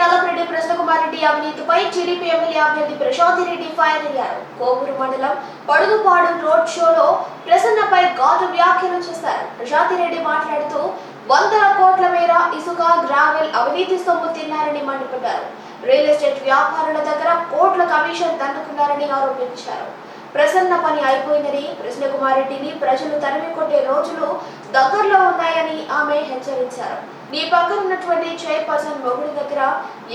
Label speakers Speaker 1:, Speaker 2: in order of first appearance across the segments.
Speaker 1: నల్లపరెడ్డి కృష్ణకుమార్ రెడ్డి అవినీతిపై TDP MLA అభ్యర్థి Prashanti Reddy fire అయ్యారు. కోవూరు మండలం పడుగుపాడు రోడ్ షోలో ప్రసన్నపై ఘాటు వ్యాఖ్యలు చేశారు. ప్రశాంతి రెడ్డి మాట్లాడుతూ వందల కోట్ల మేర ఇసుక గ్రావెల్ అవినీతి సొమ్ము తిన్నారని మండిపడ్డారు. రియల్ ఎస్టేట్ వ్యాపారుల దగ్గర కోట్ల కమిషన్ దండుకున్నారని ఆరోపించారు. ప్రసన్న పని అయిపోయిందని కృష్ణకుమార్ రెడ్డిని ప్రజలు తరిమి కొట్టే రోజులు దగ్గరలో ఉన్నాయని ఆమె హెచ్చరించారు. నీ పక్కన ఉన్నటువంటి చైర్పర్సన్ మొగుడి దగ్గర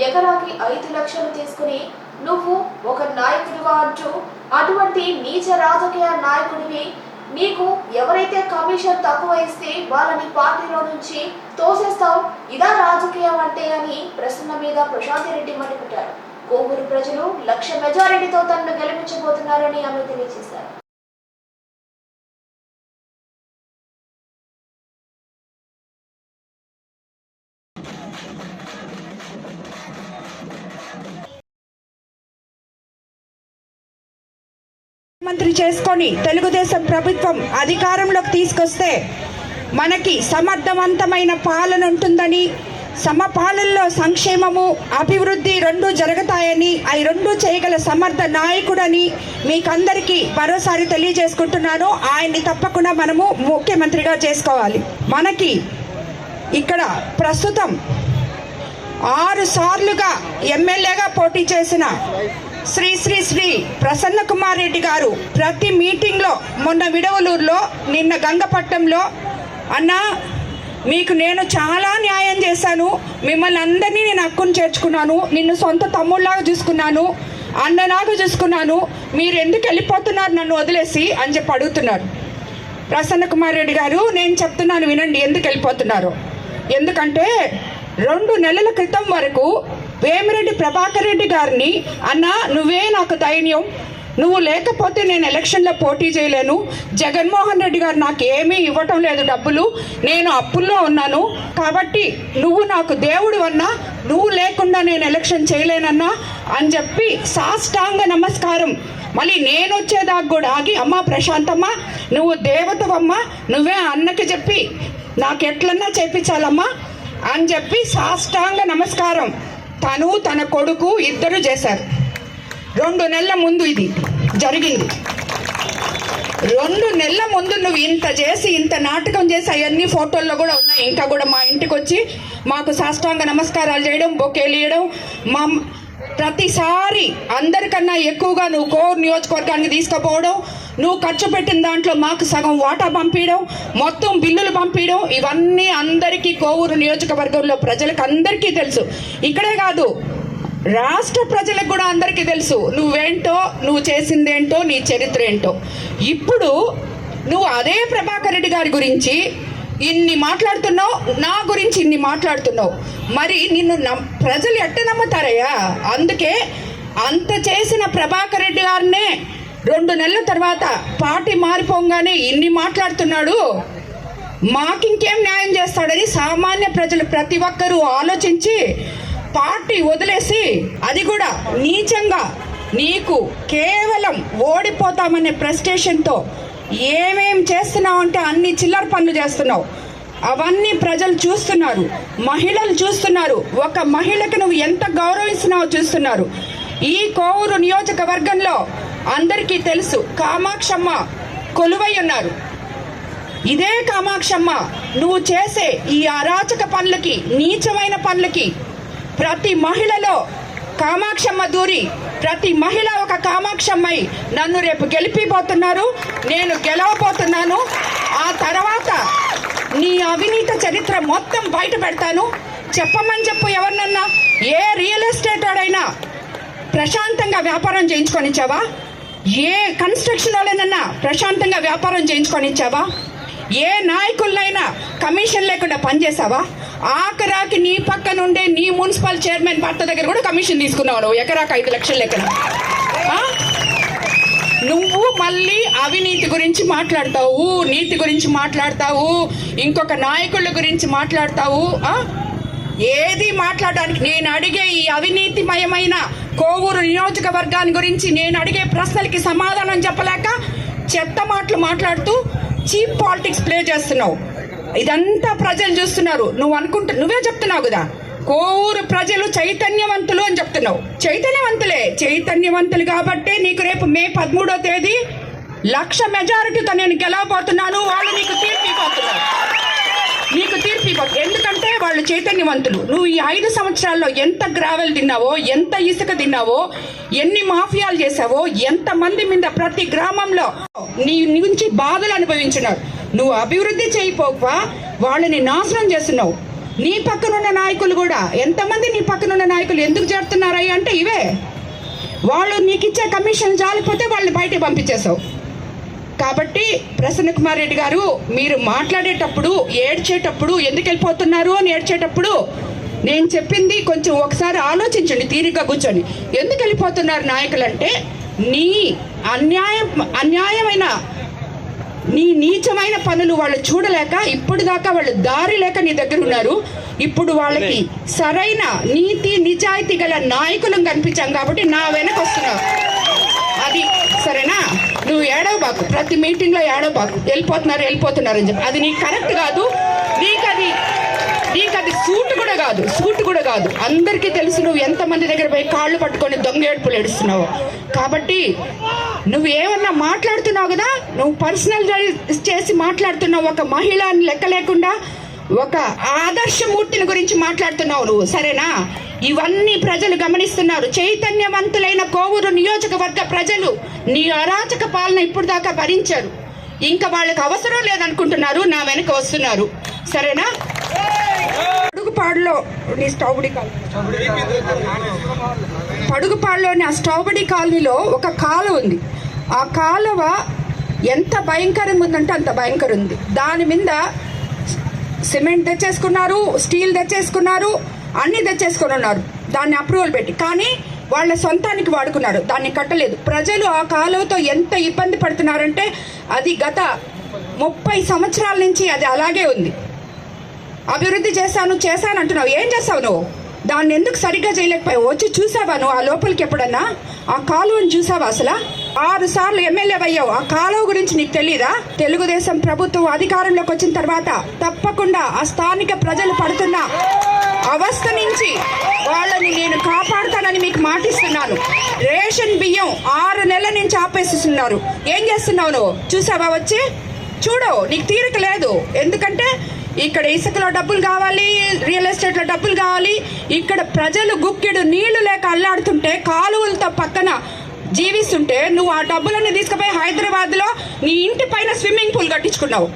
Speaker 1: ఎకరాకి ఐదు లక్షలు తీసుకుని నువ్వు ఒక నాయకుడివా అంటూ అటువంటి నీచ రాజకీయ నాయకుడివి నీకు ఎవరైతే కమిషన్ తక్కువ ఇస్తే వాళ్ళని పార్టీలో నుంచి తోసేస్తావు? ఇదా రాజకీయం అంటే అని ప్రసన్న మీద ప్రశాంతి రెడ్డి మండిపడ్డారు కోవూరు ప్రజలు లక్ష మెజారిటీతో తనను గెలిపించబోతున్నారని ఆమె తెలియజేశారు.
Speaker 2: మంత్రి చేసుకొని తెలుగుదేశం ప్రభుత్వం అధికారంలోకి తీసుకొస్తే మనకి సమర్థవంతమైన పాలన ఉంటుందని సమపాలనలో సంక్షేమము అభివృద్ధి రెండు జరుగుతాయని అవి రెండు చేయగల సమర్థ నాయకుడని మీకందరికీ మరోసారి తెలియజేసుకుంటున్నాను. ఆయన్ని తప్పకుండా మనము ముఖ్యమంత్రిగా చేసుకోవాలి. మనకి ఇక్కడ ప్రస్తుతం ఆరు సార్లుగా ఎమ్మెల్యేగా పోటీ చేసిన శ్రీ శ్రీ శ్రీ ప్రసన్న కుమార్ రెడ్డి గారు ప్రతి మీటింగ్లో మొన్న విడవలూరులో నిన్న గంగపట్నంలో అన్న మీకు నేను చాలా న్యాయం చేశాను. మిమ్మల్ని అందరినీ నేను హక్కును చేర్చుకున్నాను. నిన్ను సొంత తమ్ముళ్ళలాగా చూసుకున్నాను. అన్నలాగా చూసుకున్నాను. మీరు ఎందుకు వెళ్ళిపోతున్నారు నన్ను వదిలేసి అని చెప్పి అడుగుతున్నారు. ప్రసన్న కుమార్ రెడ్డి గారు నేను చెప్తున్నాను వినండి ఎందుకు వెళ్ళిపోతున్నారు? ఎందుకంటే రెండు నెలల క్రితం వరకు వేమిరెడ్డి ప్రభాకర్ రెడ్డి గారిని అన్న నువ్వే నాకు ధైర్యం. నువ్వు లేకపోతే నేను ఎలక్షన్లో పోటీ చేయలేను. జగన్మోహన్ రెడ్డి గారు నాకు ఏమీ ఇవ్వటం లేదు డబ్బులు. నేను అప్పుల్లో ఉన్నాను. కాబట్టి నువ్వు నాకు దేవుడు అన్నా. నువ్వు లేకుండా నేను ఎలక్షన్ చేయలేనన్నా. అని చెప్పి సాష్టాంగ నమస్కారం. మళ్ళీ నేను వచ్చేదాకా కూడా ఆగి అమ్మ ప్రశాంతమ్మ నువ్వు దేవతవమ్మ. నువ్వే అన్నకి చెప్పి నాకు ఎట్లన్నా చేపించాలమ్మా. అని చెప్పి సాష్టాంగ నమస్కారం. తను తన కొడుకు ఇద్దరు చేశారు. రెండు నెలల ముందు ఇది జరిగింది. రెండు నెలల ముందు నువ్వు ఇంత చేసి ఇంత నాటకం చేసి అవన్నీ ఫోటోల్లో కూడా ఉన్నాయి. ఇంకా కూడా మా ఇంటికి వచ్చి మాకు సాష్టాంగ నమస్కారాలు చేయడం బొకేలు ఇవ్వడం మా ప్రతిసారి అందరికన్నా ఎక్కువగా నువ్వు కోర్ నియోజకవర్గానికి తీసుకుపోవడం నువ్వు ఖర్చు పెట్టిన దాంట్లో మాకు సగం వాటా పంపించడం మొత్తం బిల్లులు పంపించడం ఇవన్నీ అందరికీ కోవూరు నియోజకవర్గంలో ప్రజలకు అందరికీ తెలుసు. ఇక్కడే కాదు రాష్ట్ర ప్రజలకు కూడా అందరికీ తెలుసు. నువ్వేంటో నువ్వు చేసిందేంటో నీ చరిత్ర ఏంటో. ఇప్పుడు నువ్వు అదే ప్రభాకర్ రెడ్డి గారి గురించి ఇన్ని మాట్లాడుతున్నావు నా గురించి ఇన్ని మాట్లాడుతున్నావు. మరి నిన్ను నమ్- ప్రజలు ఎట్ట నమ్ముతారయ్యా? అందుకే అంత చేసిన ప్రభాకర్ రెడ్డి గారినే రెండు నెలల తర్వాత పార్టీ మారిపోగానే ఇన్ని మాట్లాడుతున్నాడు. మాకింకేం న్యాయం చేస్తాడని సామాన్య ప్రజలు ప్రతి ఒక్కరూ ఆలోచించి పార్టీ వదిలేసి అది కూడా నీచంగా నీకు కేవలం ఓడిపోతామనే ప్రెస్టేషన్తో ఏమేం చేస్తున్నావు అంటే అన్ని చిల్లర పనులు చేస్తున్నావు. అవన్నీ ప్రజలు చూస్తున్నారు మహిళలు చూస్తున్నారు. ఒక మహిళకు నువ్వు ఎంత గౌరవిస్తున్నావో చూస్తున్నారు. ఈ కోవూరు నియోజకవర్గంలో అందరికీ తెలుసు కామాక్షమ్మ కొలువై ఉన్నారు. ఇదే కామాక్షమ్మ నువ్వు చేసే ఈ అరాచక పనులకి నీచమైన పనులకి ప్రతి మహిళలో కామాక్షమ్మ దూరి ప్రతి మహిళ ఒక కామాక్షమ్మై నన్ను రేపు గెలిపిపోతున్నారు నేను గెలవబోతున్నాను. ఆ తర్వాత నీ అవినీత చరిత్ర మొత్తం బయట పెడతాను. చెప్పమని చెప్పు ఎవరినన్నా? ఏ రియల్ ఎస్టేట్ వాడైనా ప్రశాంతంగా వ్యాపారం చేయించుకొని ఇచ్చావా ఏ కన్స్ట్రక్షన్ వాళ్ళనన్నా ప్రశాంతంగా వ్యాపారం చేయించుకొని ఇచ్చావా? ఏ నాయకులనైనా కమిషన్ లేకుండా పనిచేసావా ఆఖరాకి నీ పక్కన ఉండే నీ మున్సిపల్ చైర్మన్ భర్త దగ్గర కూడా కమిషన్ తీసుకున్నావు నువ్వు. ఎకరాకు ఐదు లక్షలు లెక్కన. నువ్వు మళ్ళీ అవినీతి గురించి మాట్లాడతావు నీతి గురించి మాట్లాడతావు ఇంకొక నాయకుల గురించి మాట్లాడతావు ఏది మాట్లాడడానికి నేను అడిగే ఈ అవినీతిమయమైన కోవూరు నియోజకవర్గాన్ని గురించి నేను అడిగే ప్రశ్నలకి సమాధానం చెప్పలేక చెత్త మాటలు మాట్లాడుతూ చీప్ పాలిటిక్స్ ప్లే చేస్తున్నావు. ఇదంతా ప్రజలు చూస్తున్నారు. నువ్వు అనుకుంటు నువ్వే చెప్తున్నావు కదా. కోవూరు ప్రజలు చైతన్యవంతులు అని చెప్తున్నావు. చైతన్యవంతులే. చైతన్యవంతులు కాబట్టే నీకు రేపు మే పదమూడో తేదీ లక్ష మెజారిటీతో నేను గెలవబోతున్నాను. వాళ్ళు నీకు తీర్పిపోతున్నారు నీకు తీర్పిపోతుంది ఎందుకంటే వాళ్ళు చైతన్యవంతులు. నువ్వు ఈ ఐదు సంవత్సరాల్లో ఎంత గ్రావెల్ తిన్నావో ఎంత ఇసుక తిన్నావో ఎన్ని మాఫియాలు చేసావో ఎంత మంది మీద ప్రతి గ్రామంలో నీ నుంచి బాధలు అనుభవించున్నావు నువ్వు అభివృద్ధి చేయపోక వాళ్ళని నాశనం చేస్తున్నావు. నీ పక్కనున్న నాయకులు కూడా ఎంతమంది నీ పక్కనున్న నాయకులు ఎందుకు చేరుతున్నారయ్య అంటే ఇవే. వాళ్ళు నీకు ఇచ్చే కమిషన్ జాలిపోతే వాళ్ళని బయటకు పంపించేసావు కాబట్టి ప్రసన్న కుమార్ రెడ్డి గారు మీరు మాట్లాడేటప్పుడు ఏడ్చేటప్పుడు ఎందుకు వెళ్ళిపోతున్నారు అని ఏడ్చేటప్పుడు నేను చెప్పింది కొంచెం ఒకసారి ఆలోచించండి తీరిగ్గా కూర్చొని ఎందుకు వెళ్ళిపోతున్నారు నాయకులంటే నీ అన్యాయం అన్యాయమైన నీ నీచమైన పనులు వాళ్ళు చూడలేక ఇప్పుడు దాకా వాళ్ళు దారి లేక నీ దగ్గర ఉన్నారు. ఇప్పుడు వాళ్ళకి సరైన నీతి నిజాయితీ గల నాయకులను కనిపించాం కాబట్టి నా వెనక వస్తున్నారు. అది సరేనా? నువ్వు ఏడవబాకు. ప్రతి మీటింగ్లో ఏడవబాకు. వెళ్ళిపోతున్నారు వెళ్ళిపోతున్నారు అని చెప్పి. అది నీకు కరెక్ట్ కాదు. నీకు అది నీకు అది సూట్ కూడా కాదు. సూట్ కూడా కాదు. అందరికీ తెలుసు నువ్వు ఎంతమంది దగ్గర పోయి కాళ్ళు పట్టుకొని దొంగ ఏడుపులు ఏడుస్తున్నావు. కాబట్టి నువ్వు ఏమన్నా మాట్లాడుతున్నావు కదా? నువ్వు పర్సనల్ చేసి మాట్లాడుతున్నావు. ఒక మహిళ అని లెక్క లేకుండా ఒక ఆదర్శమూర్తిని గురించి మాట్లాడుతున్నావు నువ్వు. సరేనా? ఇవన్నీ ప్రజలు గమనిస్తున్నారు. చైతన్యవంతులైన కోవూరు నియోజకవర్గ ప్రజలు నీ అరాచక పాలన ఇప్పుడు దాకా భరించారు. ఇంకా వాళ్ళకి అవసరం లేదనుకుంటున్నారు నా వెనక వస్తున్నారు. సరేనా? పడుగుపాడులో నీ స్టౌబడి కాలనీ. పడుగుపాడులోని ఆ స్టౌబడి కాలనీలో ఒక కాలువ ఉంది. ఆ కాలువ ఎంత భయంకరంగా ఉందంటే అంత భయంకరం ఉంది. దాని మీద సిమెంట్ తెచ్చేసుకున్నారు స్టీల్ తెచ్చేసుకున్నారు అన్ని తెచ్చేసుకొని ఉన్నారు. దాన్ని అప్రూవల్ పెట్టి. కానీ వాళ్ళ సొంతానికి వాడుకున్నారు. దాన్ని కట్టలేదు. ప్రజలు ఆ కాలువతో ఎంత ఇబ్బంది పడుతున్నారంటే అది గత ముప్పై సంవత్సరాల నుంచి అది అలాగే ఉంది. అభివృద్ధి చేశాను చేశాను అంటున్నావు. ఏం చేస్తావు నువ్వు? దాన్ని ఎందుకు సరిగ్గా చేయలేకపోయావు? వచ్చి చూసావా నువ్వు ఆ లోపలికి ఎప్పుడన్నా? ఆ కాలువను చూసావా అసలు? ఆరు సార్లు ఎమ్మెల్యే అయ్యావు. ఆ కాలువ గురించి నీకు తెలీదా? తెలుగుదేశం ప్రభుత్వం అధికారంలోకి వచ్చిన తర్వాత తప్పకుండా ఆ స్థానిక ప్రజలు పడుతున్న అవస్థ నుంచి వాళ్ళని నేను కాపాడుతానని మీకు మాటిస్తున్నాను. రేషన్ బియ్యం ఆరు నెలల నుంచి ఆపేసిస్తున్నారు. ఏం చేస్తున్నావు నువ్వు? చూసావా వచ్చి? చూడు నీకు తీరిక లేదు. ఎందుకంటే ఇక్కడ ఇసుకలో డబ్బులు కావాలి రియల్ ఎస్టేట్లో డబ్బులు కావాలి. ఇక్కడ ప్రజలు గుక్కెడు నీళ్ళు లేక అల్లాడుతుంటే కాలువలతో పక్కన జీవిస్తుంటే నువ్వు ఆ డబ్బులన్నీ తీసుకుపోయి హైదరాబాద్లో నీ ఇంటి పైన స్విమ్మింగ్ పూల్ కట్టించుకున్నావు.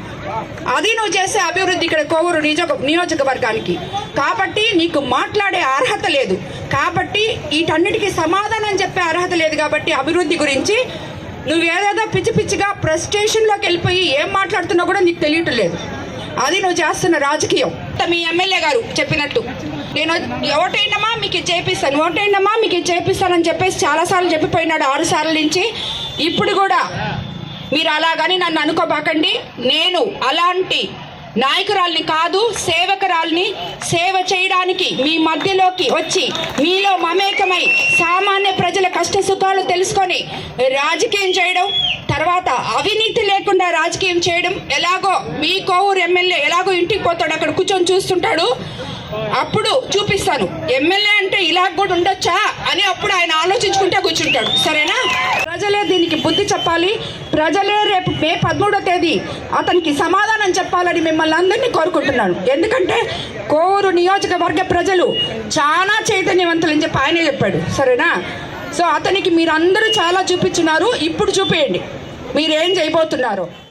Speaker 2: అది నువ్వు చేసే అభివృద్ధి ఇక్కడ కోవూరు నియోజక నియోజకవర్గానికి. కాబట్టి నీకు మాట్లాడే అర్హత లేదు. కాబట్టి వీటన్నిటికీ సమాధానం చెప్పే అర్హత లేదు కాబట్టి అభివృద్ధి గురించి నువ్వు ఏదేదో పిచ్చి పిచ్చిగా ప్రెస్టేషన్లోకి వెళ్ళిపోయి ఏం మాట్లాడుతున్నా కూడా నీకు తెలియటం లేదు. అది నువ్వు చేస్తున్న రాజకీయం. మీ ఎమ్మెల్యే గారు చెప్పినట్టు. నేను ఓటైనమా మీకు ఇది చేపిస్తాను. ఓటైనమా మీకు ఇది చేపిస్తానని చెప్పేసి చాలాసార్లు చెప్పిపోయినాడు ఆరు సార్లు నుంచి. ఇప్పుడు కూడా మీరు అలాగని నన్ను అనుకోబాకండి. నేను అలాంటి నాయకురాల్ని కాదు సేవకురాల్ని సేవ చేయడానికి మీ మధ్యలోకి వచ్చి మీలో మమేకమై సామాన్య ప్రజల కష్ట సుఖాలు తెలుసుకొని రాజకీయం చేయడం తర్వాత అవినీతి లేకుండా రాజకీయం చేయడం ఎలాగో మీ కోవూరు ఎమ్మెల్యే ఎలాగో ఇంటికి పోతాడు అక్కడ కూర్చొని చూస్తుంటాడు. అప్పుడు చూపిస్తాను. ఎమ్మెల్యే అంటే ఇలా కూడా ఉండొచ్చా అని అప్పుడు ఆయన ఆలోచించుకుంటే కూర్చుంటాడు. సరేనా? ప్రజలే దీనికి బుద్ధి చెప్పాలి. ప్రజలే రేపు మే పదమూడో తేదీ అతనికి సమాధానం చెప్పాలని మిమ్మల్ని అందరినీ కోరుకుంటున్నాను. ఎందుకంటే కోరు నియోజకవర్గ ప్రజలు చాలా చైతన్యవంతులని చెప్పి ఆయనే చెప్పాడు. సరేనా? సో అతనికి మీరందరూ చాలా చూపించున్నారు ఇప్పుడు చూపేయండి. మీరేం చేయబోతున్నారు?